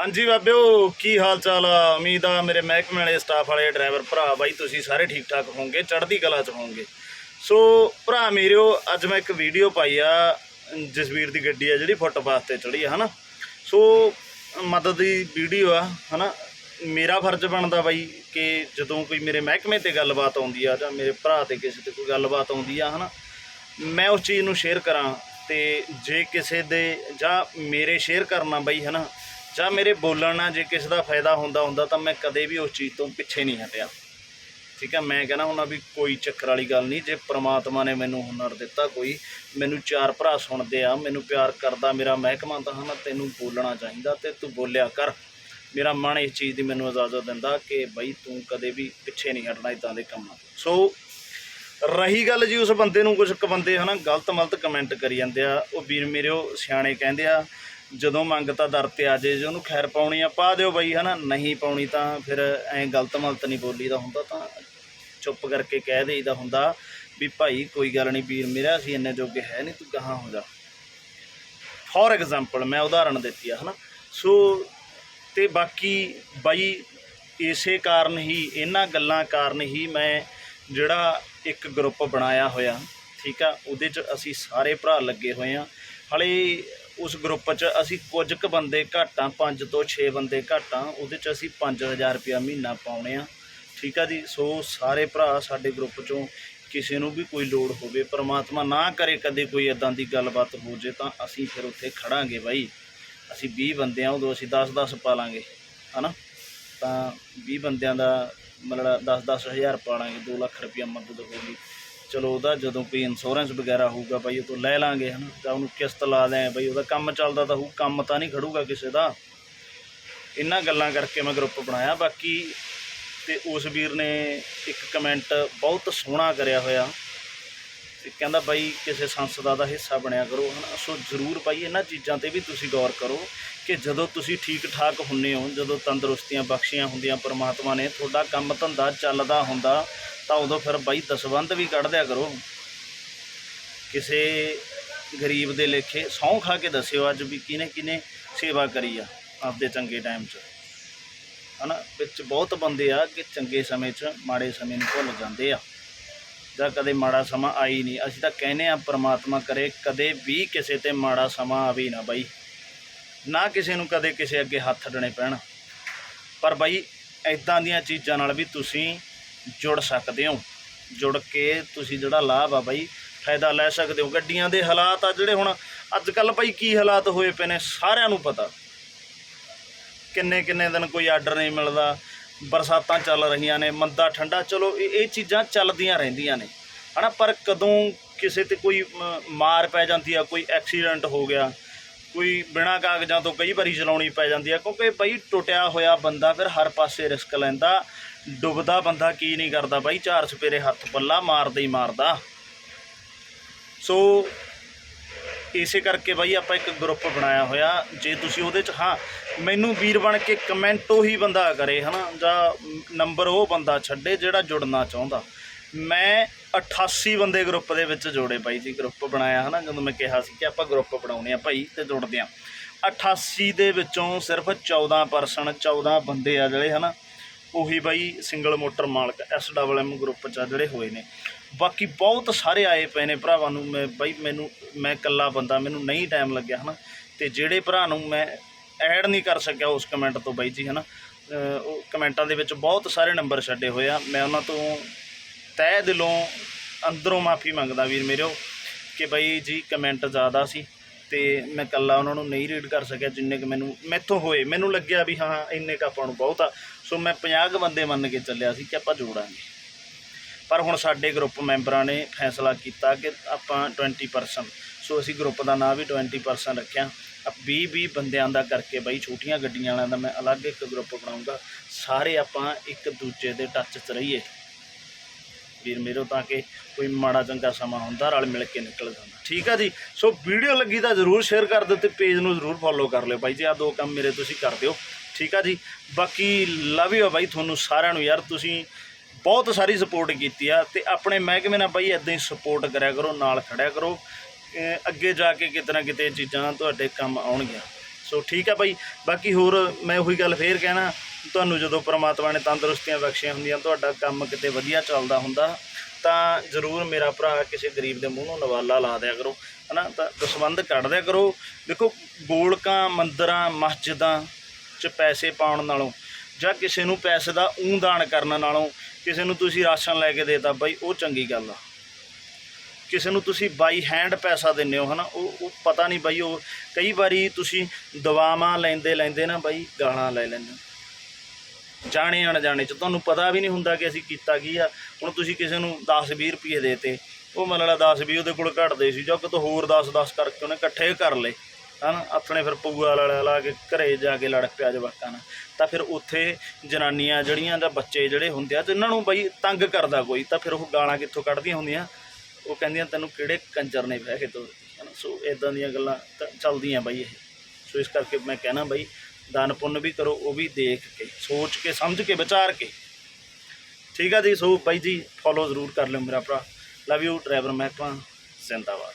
ਹਾਂਜੀ ਬਾਬਿਓ, ਕੀ ਹਾਲ ਚਾਲ ਆ? ਉਮੀਦ ਆ ਮੇਰੇ ਮਹਿਕਮੇ ਵਾਲੇ ਸਟਾਫ ਵਾਲੇ ਡਰਾਈਵਰ ਭਰਾ, ਬਾਈ ਤੁਸੀਂ ਸਾਰੇ ਠੀਕ ਠਾਕ ਹੋਵੋਗੇ, ਚੜ੍ਹਦੀ ਕਲਾ ਚ ਹੋਵੋਗੇ। ਸੋ ਭਰਾ ਮੇਰਿਓ, ਅੱਜ ਮੈਂ ਇੱਕ ਵੀਡੀਓ ਪਾਈ ਆ, ਜਸਵੀਰ ਦੀ ਗੱਡੀ ਆ ਜਿਹੜੀ ਫੁੱਟਪਾਥ ਤੇ ਚੜੀ ਆ, ਹਨਾ? ਸੋ ਮਦਦ ਦੀ ਵੀਡੀਓ ਆ, ਹਨਾ? ਮੇਰਾ ਫਰਜ਼ ਬਣਦਾ ਬਾਈ ਕਿ ਜਦੋਂ ਕੋਈ ਮੇਰੇ ਮਹਿਕਮੇ ਤੇ ਗੱਲਬਾਤ ਆਉਂਦੀ ਆ ਜਾਂ ਮੇਰੇ ਭਰਾ ਤੇ ਕਿਸੇ ਤੇ ਕੋਈ ਗੱਲਬਾਤ ਆਉਂਦੀ ਆ, ਹਨਾ? ਮੈਂ ਉਸ ਚੀਜ਼ ਨੂੰ ਸ਼ੇਅਰ ਕਰਾਂ ਤੇ ਜੇ ਕਿਸੇ ਦੇ ਜਾਂ ਮੇਰੇ ਸ਼ੇਅਰ ਕਰਨਾ ਬਈ, ਹਨਾ? ਜਾਂ ਮੇਰੇ ਬੋਲਣ ਨਾਲ ਜੇ ਕਿਸੇ ਦਾ ਫਾਇਦਾ ਹੁੰਦਾ ਹੁੰਦਾ ਤਾਂ ਮੈਂ ਕਦੇ ਵੀ ਉਸ ਚੀਜ਼ ਤੋਂ ਪਿੱਛੇ ਨਹੀਂ ਹਟਿਆ। ਠੀਕ ਹੈ, ਮੈਂ ਕਹਿੰਦਾ ਹੁੰਦਾ ਵੀ ਕੋਈ ਚੱਕਰ ਵਾਲੀ ਗੱਲ ਨਹੀਂ, ਜੇ ਪ੍ਰਮਾਤਮਾ ਨੇ ਮੈਨੂੰ ਹੁਨਰ ਦਿੱਤਾ, ਕੋਈ ਮੈਨੂੰ ਚਾਰ ਭਰਾ ਸੁਣਦੇ ਆ, ਮੈਨੂੰ ਪਿਆਰ ਕਰਦਾ, ਮੇਰਾ ਮਹਿਕਮਾ ਤਾਂ ਹਨਾ ਤੈਨੂੰ ਬੋਲਣਾ ਚਾਹੀਦਾ ਤੇ ਤੂੰ ਬੋਲਿਆ ਕਰ। ਮੇਰਾ ਮਨ ਇਸ ਚੀਜ਼ ਦੀ ਮੈਨੂੰ ਇਜਾਜ਼ਤ ਦਿੰਦਾ ਕਿ ਬਈ ਤੂੰ ਕਦੇ ਵੀ ਪਿੱਛੇ ਨਹੀਂ ਹਟਣਾ ਇਦਾਂ ਦੇ ਕੰਮਾਂ ਤੋਂ। ਸੋ ਰਹੀ ਗੱਲ ਜੀ ਉਸ ਬੰਦੇ ਨੂੰ ਕੁਝ ਕੁ ਬੰਦੇ ਹਨਾ ਗਲਤ ਮਲਤ ਕਮੈਂਟ ਕਰੀ ਜਾਂਦੇ ਆ। ਉਹ ਵੀਰ ਮੇਰੇ ਉਹ ਸਿਆਣੇ ਕਹਿੰਦੇ ਆ ਜਦੋਂ ਮੰਗਤਾ ਦਰ ਤੇ ਆ ਜੇ ਜੇ ਉਹਨੂੰ ਖੈਰ ਪਾਉਣੀ ਆ, ਪਾ ਦਿਓ ਬਈ, ਹਨਾ? ਨਹੀਂ ਪਾਉਣੀ ਤਾਂ ਫਿਰ ਐਂ ਗਲਤ ਮਲਤ ਨਹੀਂ ਬੋਲੀਦਾ ਹੁੰਦਾ, ਤਾਂ ਚੁੱਪ ਕਰਕੇ ਕਹਿ ਦੇਈਦਾ ਹੁੰਦਾ ਵੀ ਭਾਈ ਕੋਈ ਗੱਲ ਨਹੀਂ ਵੀਰ ਮੇਰਾ, ਅਸੀਂ ਇੰਨੇ ਜੋਗੇ ਹੈ ਨਹੀਂ, ਤੂੰ ਗਾਹਾਂ ਹੋ ਜਾ। ਫੋਰ ਐਗਜ਼ਾਮਪਲ ਮੈਂ ਉਦਾਹਰਣ ਦਿੱਤੀ ਆ, ਹਨਾ? ਸੋ ਤੇ ਬਾਕੀ ਬਾਈ ਇਸੇ ਕਾਰਨ ਹੀ, ਇਹਨਾਂ ਗੱਲਾਂ ਕਾਰਨ ਹੀ ਮੈਂ ਜਿਹੜਾ ਇੱਕ ਗਰੁੱਪ ਬਣਾਇਆ ਹੋਇਆ, ਠੀਕ ਆ? ਉਹਦੇ 'ਚ ਅਸੀਂ ਸਾਰੇ ਭਰਾ ਲੱਗੇ ਹੋਏ ਆ। ਹਲੇ ਉਸ ਗਰੁੱਪ 'ਚ ਅਸੀਂ ਕੁਝ ਕੁ ਬੰਦੇ ਘੱਟ ਆ 5 ਤੋਂ 6 ਬੰਦੇ ਘੱਟ ਆ ਉਹਦੇ 'ਚ ਅਸੀਂ 5000 ਰੁਪਇਆ ਮਹੀਨਾ ਪਾਉਣੇ ਆ। ਠੀਕ ਆ ਜੀ? ਸੋ ਸਾਰੇ ਭਰਾ ਸਾਡੇ ਗਰੁੱਪ 'ਚੋਂ ਕਿਸੇ ਨੂੰ ਵੀ ਕੋਈ ਲੋੜ ਹੋਵੇ, ਪ੍ਰਮਾਤਮਾ ਨਾ ਕਰੇ ਕਦੇ ਕੋਈ ਇਦਾਂ ਦੀ ਗੱਲਬਾਤ ਹੋ ਜੇ, ਤਾਂ ਅਸੀਂ ਫਿਰ ਉੱਥੇ ਖੜਾਂਗੇ ਬਾਈ। ਅਸੀਂ 20 ਬੰਦੇ ਆ, ਉਦੋਂ ਅਸੀਂ 10-10 ਪਾ ਲਾਂਗੇ, ਹਨਾ? ਤਾਂ 20 ਬੰਦਿਆਂ ਦਾ ਮਤਲਬ 10-10 ਹਜ਼ਾਰ ਪਾ ਲਾਂਗੇ 2 ਲੱਖ ਰੁਪਇਆ ਮਦਦ ਹੋਊਗੀ ਚਲੋ ਉਹਦਾ ਜਦੋਂ ਕੋਈ ਇੰਸ਼ੋਰੈਂਸ ਵਗੈਰਾ ਹੋਊਗਾ ਭਾਈ ਉਹ ਤੋਂ ਲੈ ਲਾਂਗੇ, ਹਨਾ। ਜਾਂ ਉਹਨੂੰ ਕਿਸ਼ਤ ਲਾ ਦੇ ਬਾਈ, ਉਹਦਾ ਕੰਮ ਚੱਲਦਾ ਤਾਂ ਹੋਊ, ਕੰਮ ਤਾਂ ਨਹੀਂ ਖੜੂਗਾ ਕਿਸੇ ਦਾ। ਇਹਨਾਂ ਗੱਲਾਂ ਕਰਕੇ ਮੈਂ ਗਰੁੱਪ ਬਣਾਇਆ। ਬਾਕੀ ਤੇ ਉਸ ਵੀਰ ਨੇ ਇੱਕ ਕਮੈਂਟ ਬਹੁਤ ਸੋਹਣਾ ਕਰਿਆ ਹੋਇਆ। ਤੇ ਕਹਿੰਦਾ ਬਾਈ ਕਿਸੇ ਸੰਸਥਾ ਦਾ ਹਿੱਸਾ ਬਣਿਆ ਕਰੋ, ਹਨਾ? ਸੋ ਜ਼ਰੂਰ ਬਾਈ, ਇਹਨਾਂ ਚੀਜ਼ਾਂ ਤੇ ਵੀ ਤੁਸੀਂ ਗੌਰ ਕਰੋ ਕਿ ਜਦੋਂ ਤੁਸੀਂ ਠੀਕ ਠਾਕ ਹੁੰਨੇ ਹੋ, ਜਦੋਂ ਤੰਦਰੁਸਤੀਆਂ ਬਖਸ਼ੀਆਂ ਹੁੰਦੀਆਂ, ਪਰਮਾਤਮਾ ਨੇ ਤੁਹਾਡਾ ਕੰਮ ਧੰਦਾ ਚੱਲਦਾ ਹੁੰਦਾ, ਤਾਂ ਉਦੋਂ ਫਿਰ ਬਾਈ ਦਸਵੰਧ ਵੀ ਕੱਢ ਦਿਆ ਕਰੋ। ਕਿਸੇ ਗਰੀਬ ਦੇ ਲੇਖੇ ਸਹੁੰ ਖਾ ਕੇ ਦੱਸਿਓ ਅੱਜ ਵੀ ਕਿਨੇ ਕਿਨੇ ਸੇਵਾ ਕਰੀ ਆ ਆਪਦੇ ਚੰਗੇ ਟਾਈਮ 'ਚ। ਹਨਾ? ਵਿੱਚ ਬਹੁਤ ਬੰਦੇ ਆ ਕਿ ਚੰਗੇ ਸਮੇਂ 'ਚ ਮਾੜੇ ਸਮੇਂ ਨੂੰ ਭੁੱਲ ਜਾਂਦੇ ਆ। ਜਾਂ ਕਦੇ ਮਾੜਾ ਸਮਾਂ ਆਈ ਨਹੀਂ। ਅਸੀਂ ਤਾਂ ਕਹਿੰਦੇ ਆ ਪ੍ਰਮਾਤਮਾ ਕਰੇ, ਕਦੇ ਵੀ ਕਿਸੇ ਤੇ ਮਾੜਾ ਸਮਾਂ ਆਵੇ ਨਾ ਬਾਈ। ਨਾ ਕਿਸੇ ਨੂੰ ਕਦੇ ਕਿਸੇ ਅੱਗੇ ਹੱਥ ਅੱਡਣੇ ਪੈਣ। ਪਰ ਬਾਈ ਐਦਾਂ ਦੀਆਂ ਚੀਜ਼ਾਂ ਨਾਲ ਵੀ ਤੁਸੀਂ ਜੁੜ ਸਕਦੇ ਹੋ। ਜੁੜ ਕੇ ਤੁਸੀਂ ਜਿਹੜਾ ਲਾਭ ਆ ਬਾਈ, ਫਾਇਦਾ ਲੈ ਸਕਦੇ ਹੋ। ਗੱਡੀਆਂ ਦੇ ਹਾਲਾਤ ਆ ਜਿਹੜੇ ਹੁਣ ਅੱਜ ਕੱਲ ਬਾਈ ਕੀ ਹਾਲਾਤ ਹੋਏ ਪਏ ਨੇ, ਸਾਰਿਆਂ ਨੂੰ ਪਤਾ। ਕਿੰਨੇ ਕਿੰਨੇ ਦਿਨ ਕੋਈ ਆਰਡਰ ਨਹੀਂ ਮਿਲਦਾ ਬਰਸਾਤਾਂ ਚੱਲ ਰਹੀਆਂ ਨੇ, ਮੰਦਾ ਠੰਡਾ, ਚਲੋ ਇਹ ਇਹ ਚੀਜ਼ਾਂ ਚੱਲਦੀਆਂ ਰਹਿੰਦੀਆਂ ਨੇ। ਹਨਾ, ਪਰ ਕਦੋਂ ਕਿਸੇ ਤੇ ਕੋਈ ਮ- ਮਾਰ ਪੈ ਜਾਂਦੀ ਆ, ਕੋਈ ਐਕਸੀਡੈਂਟ ਹੋ ਗਿਆ, ਕੋਈ ਬਿਨਾਂ ਕਾਗਜ਼ਾਂ ਤੋਂ ਕਈ ਵਾਰੀ ਚਲਾਉਣੀ ਪੈ ਜਾਂਦੀ ਆ, ਕਿਉਂਕਿ ਬਈ ਟੁੱਟਿਆ ਹੋਇਆ ਬੰਦਾ ਫਿਰ ਹਰ ਪਾਸੇ ਰਿਸਕ ਲੈਂਦਾ, ਡੁੱਬਦਾ ਬੰਦਾ ਕੀ ਨਹੀਂ ਕਰਦਾ ਬਾਈ, ਚਾਰ ਸਪੇਰੇ ਹੱਥ ਪੱਲਾ ਮਾਰਦਾ ਹੀ ਮਾਰਦਾ। ਸੋ ਇਸੇ ਕਰਕੇ ਬਾਈ ਆਪਾਂ ਇੱਕ ਗਰੁੱਪ ਬਣਾਇਆ ਹੋਇਆ। ਜੇ ਤੁਸੀਂ ਉਹਦੇ ਚ ਹਾਂ, ਮੈਨੂੰ ਵੀਰ ਬਣ ਕੇ ਕਮੈਂਟ ਉਹੀ ਬੰਦਾ ਕਰੇ, ਹਨਾ, ਜਾਂ ਨੰਬਰ ਉਹ ਬੰਦਾ ਛੱਡੇ ਜਿਹੜਾ ਜੁੜਨਾ ਚਾਹੁੰਦਾ। ਮੈਂ 88 ਬੰਦੇ ਗਰੁੱਪ ਦੇ ਵਿੱਚ ਜੋੜੇ ਬਾਈ ਜੀ ਗਰੁੱਪ ਬਣਾਇਆ, ਹਨਾ, ਜਦੋਂ ਮੈਂ ਕਿਹਾ ਸੀ ਕਿ ਆਪਾਂ ਗਰੁੱਪ ਬਣਾਉਣੇ ਆ ਭਾਈ ਤੇ ਜੁੜਦੇ ਆ। 88 ਦੇ ਵਿੱਚੋਂ ਸਿਰਫ 14% 14 ਬੰਦੇ ਆ ਜਿਹੜੇ, ਹਨਾ, ਉਹੀ ਬਾਈ ਸਿੰਗਲ ਮੋਟਰ ਮਾਲਕ ਐਸ ਡਬਲ ਐਮ ਗਰੁੱਪ ਚ ਆ ਜਿਹੜੇ ਹੋਏ ਨੇ। ਬਾਕੀ ਬਹੁਤ ਸਾਰੇ ਆਏ ਪਏ ਨੇ ਭਰਾਵਾਂ ਨੂੰ, ਮੈਂ ਬਾਈ ਮੈਨੂੰ, ਮੈਂ ਇਕੱਲਾ ਬੰਦਾ, ਮੈਨੂੰ ਨਹੀਂ ਟਾਈਮ ਲੱਗਿਆ ਹਨਾ। ਤੇ ਜਿਹੜੇ ਭਰਾ ਨੂੰ ਮੈਂ ਐਡ ਨਹੀਂ ਕਰ ਸਕਿਆ ਉਸ ਕਮੈਂਟ ਤੋਂ ਬਾਈ ਜੀ, ਹਨਾ। ਅਹ ਉਹ ਕਮੈਂਟਾਂ ਦੇ ਵਿੱਚ ਬਹੁਤ ਸਾਰੇ ਨੰਬਰ ਛੱਡੇ ਹੋਏ ਆ। ਮੈਂ ਉਹਨਾਂ ਤੋਂ ਤਹਿ ਦਿਲੋਂ ਅੰਦਰੋਂ ਮਾਫੀ ਮੰਗਦਾ ਵੀਰ ਮੇਰਿਓ ਕਿ ਬਾਈ ਜੀ ਕਮੈਂਟ ਜ਼ਿਆਦਾ ਸੀ ਤੇ ਮੈਂ ਇਕੱਲਾ ਉਹਨਾਂ ਨੂੰ ਨਹੀਂ ਰੀਡ ਕਰ ਸਕਿਆ ਜਿੰਨੇ ਕਿ ਮੈਨੂੰ, ਮੈਥੋਂ ਹੋਏ। ਮੈਨੂੰ ਲੱਗਿਆ ਵੀ ਹਾਂ, ਇੰਨੇ ਕੁ ਆਪਾਂ ਨੂੰ ਬਹੁਤ ਆ। ਸੋ ਮੈਂ 50 ਕੁ ਬੰਦੇ ਮੰਨ ਕੇ ਚੱਲਿਆ ਸੀ ਕਿ ਆਪਾਂ ਜੋੜਾਂਗੇ। ਪਰ ਹੁਣ ਸਾਡੇ ਗਰੁੱਪ ਮੈਂਬਰਾਂ ਨੇ ਫੈਸਲਾ ਕੀਤਾ ਕਿ ਆਪਾਂ 20% ਸੋ ਅਸੀਂ ਗਰੁੱਪ ਦਾ ਨਾਂ ਵੀ 20% ਰੱਖਿਆ। 20 20 ਬੰਦਿਆਂ ਦਾ ਕਰਕੇ ਬਾਈ, ਛੋਟੀਆਂ ਗੱਡੀਆਂ ਵਾਲਿਆਂ ਦਾ ਮੈਂ ਅਲੱਗ ਇੱਕ ਗਰੁੱਪ ਬਣਾਉਂਗਾ। ਸਾਰੇ ਆਪਾਂ ਇੱਕ ਦੂਜੇ ਦੇ ਟੱਚ 'ਚ ਰਹੀਏ। ਵੀਰ ਮੇਰੋ ਤਾਂ ਕਿ ਕੋਈ ਮਾੜਾ ਚੰਗਾ ਸਮਾਂ ਹੁੰਦਾ, ਰਲ ਮਿਲ ਕੇ ਨਿਕਲ ਜਾਂਦਾ। ਠੀਕ ਆ ਜੀ? ਸੋ ਵੀਡੀਓ ਲੱਗੀ ਤਾਂ ਜ਼ਰੂਰ ਸ਼ੇਅਰ ਕਰ ਦਿਓ ਤੇ ਪੇਜ ਨੂੰ ਜ਼ਰੂਰ ਫੋਲੋ ਕਰ ਲਿਓ। ਬਾਈ ਜੀ ਆ ਦੋ ਕੰਮ ਮੇਰੇ ਤੁਸੀਂ ਕਰ ਦਿਓ। ਠੀਕ ਆ ਜੀ? ਬਾਕੀ ਲਵ ਯੂ ਬਾਈ ਤੁਹਾਨੂੰ ਸਾਰਿਆਂ ਨੂੰ ਯਾਰ। ਤੁਸੀਂ ਬਹੁਤ ਸਾਰੀ ਸਪੋਰਟ ਕੀਤੀ ਆ ਤੇ ਆਪਣੇ ਮਹਿਕਮੇ ਨਾਲ ਬਾਈ ਇਦਾਂ ਹੀ ਸਪੋਰਟ ਕਰਿਆ ਕਰੋ, ਨਾਲ ਖੜਿਆ ਕਰੋ। ਅੱਗੇ ਜਾ ਕੇ ਕਿਤੇ ਨਾ ਕਿਤੇ ਚੀਜ਼ਾਂ ਤੁਹਾਡੇ ਕੰਮ ਆਉਣਗੀਆਂ। ਸੋ ਠੀਕ ਹੈ ਬਾਈ। ਬਾਕੀ ਹੋਰ ਮੈਂ ਉਹੀ ਗੱਲ ਫੇਰ ਕਹਿਣਾ, ਤੁਹਾਨੂੰ ਜਦੋਂ ਪ੍ਰਮਾਤਮਾ ਨੇ ਤੰਦਰੁਸਤੀਆਂ ਬਖਸ਼ੀਆਂ ਹੁੰਦੀਆਂ, ਤੁਹਾਡਾ ਕੰਮ ਕਿਤੇ ਵਧੀਆ ਚੱਲਦਾ ਹੁੰਦਾ, ਤਾਂ ਜ਼ਰੂਰ ਮੇਰਾ ਭਰਾ ਕਿਸੇ ਗਰੀਬ ਦੇ ਮੂੰਹ ਨੂੰ ਨਵਾਲਾ ਲਾ ਦਿਆ ਕਰੋ। ਹਨਾ? ਤਾਂ ਦਸਵੰਧ ਕੱਢ ਦਿਆ ਕਰੋ। ਦੇਖੋ, ਗੋਲਕਾਂ, ਮੰਦਰਾਂ, ਮਸਜਿਦਾਂ 'ਚ ਪੈਸੇ ਪਾਉਣ ਨਾਲੋਂ ਜਾਂ ਕਿਸੇ ਨੂੰ ਪੈਸੇ ਦਾ ਊਂ ਦਾਨ ਕਰਨ ਨਾਲੋਂ ਕਿਸੇ ਨੂੰ ਤੁਸੀਂ ਰਾਸ਼ਨ ਲੈ ਕੇ ਦੇਤਾ, ਬਾਈ ਉਹ ਚੰਗੀ ਗੱਲ ਆ। ਕਿਸੇ ਨੂੰ ਤੁਸੀਂ ਬਾਈ ਹੈਂਡ ਪੈਸਾ ਦਿੰਦੇ ਹੋ, ਹਨਾ, ਉਹ ਉਹ ਪਤਾ ਨਹੀਂ ਬਾਈ ਉਹ, ਕਈ ਵਾਰੀ ਤੁਸੀਂ ਦਵਾਵਾਂ ਲੈਂਦੇ ਲੈਂਦੇ ਨਾ ਬਾਈ ਗਾਲਾਂ ਲੈ ਲੈਂਦੇ ਜਾਣੇ ਅਣਜਾਣੇ ਚ, ਤੁਹਾਨੂੰ ਪਤਾ ਵੀ ਨਹੀਂ ਹੁੰਦਾ ਕਿ ਅਸੀਂ ਕੀਤਾ ਕੀ ਆ। ਹੁਣ ਤੁਸੀਂ ਕਿਸੇ ਨੂੰ 10 20 ਰੁਪਏ ਦੇਤੇ, ਉਹ ਮੰਨ ਲਾ 10 20 ਉਹਦੇ ਕੋਲ ਘਟਦੇ ਸੀ, ਜਾਂ ਕਿਤੋਂ ਹੋਰ 10 10 ਕਰਕੇ ਉਹਨੇ ਇਕੱਠੇ ਕਰ ਲਏ। ਹਨਾ, ਆਪਣੇ ਫਿਰ ਪਊਆ ਲਾ ਲਾ ਕੇ ਘਰੇ ਜਾ ਕੇ ਲੜ ਪਿਆ ਜਵਾਕਾਂ ਨਾਲ। ਤਾਂ ਫਿਰ ਉੱਥੇ ਜਨਾਨੀਆਂ ਜਿਹੜੀਆਂ ਜਾਂ ਬੱਚੇ ਜਿਹੜੇ ਹੁੰਦੇ ਆ, ਤੇ ਇਹਨਾਂ ਨੂੰ ਬਈ ਤੰਗ ਕਰਦਾ ਕੋਈ, ਤਾਂ ਫਿਰ ਉਹ ਗਾਲਾਂ ਕਿੱਥੋਂ ਕੱਢਦੀਆਂ ਹੁੰਦੀਆਂ? ਉਹ ਕਹਿੰਦੀਆਂ, ਤੈਨੂੰ ਕਿਹੜੇ ਕੰਜਰ ਨੇ ਬਹਿ ਕੇ ਤੋਰਦੀ ਹਨਾ, ਸੋ ਇਦਾਂ ਦੀਆਂ ਗੱਲਾਂ ਤਾਂ ਚੱਲਦੀਆਂ ਬਾਈ ਇਹ। ਸੋ ਇਸ ਕਰਕੇ ਮੈਂ ਕਹਿਣਾ ਬਾਈ, ਦਾਨ ਪੁੰਨ ਵੀ ਕਰੋ, ਉਹ ਵੀ ਦੇਖ ਕੇ, ਸੋਚ ਕੇ, ਸਮਝ ਕੇ, ਵਿਚਾਰ ਕੇ। ਠੀਕ ਆ ਜੀ, ਸੋ ਬਾਈ ਜੀ ਫੋਲੋ ਜ਼ਰੂਰ ਕਰ ਲਿਓ ਮੇਰਾ ਭਰਾ। ਲਵ ਯੂ ਡਰਾਈਵਰ ਮਹਿਕਮਾ ਜ਼ਿੰਦਾਬਾਦ।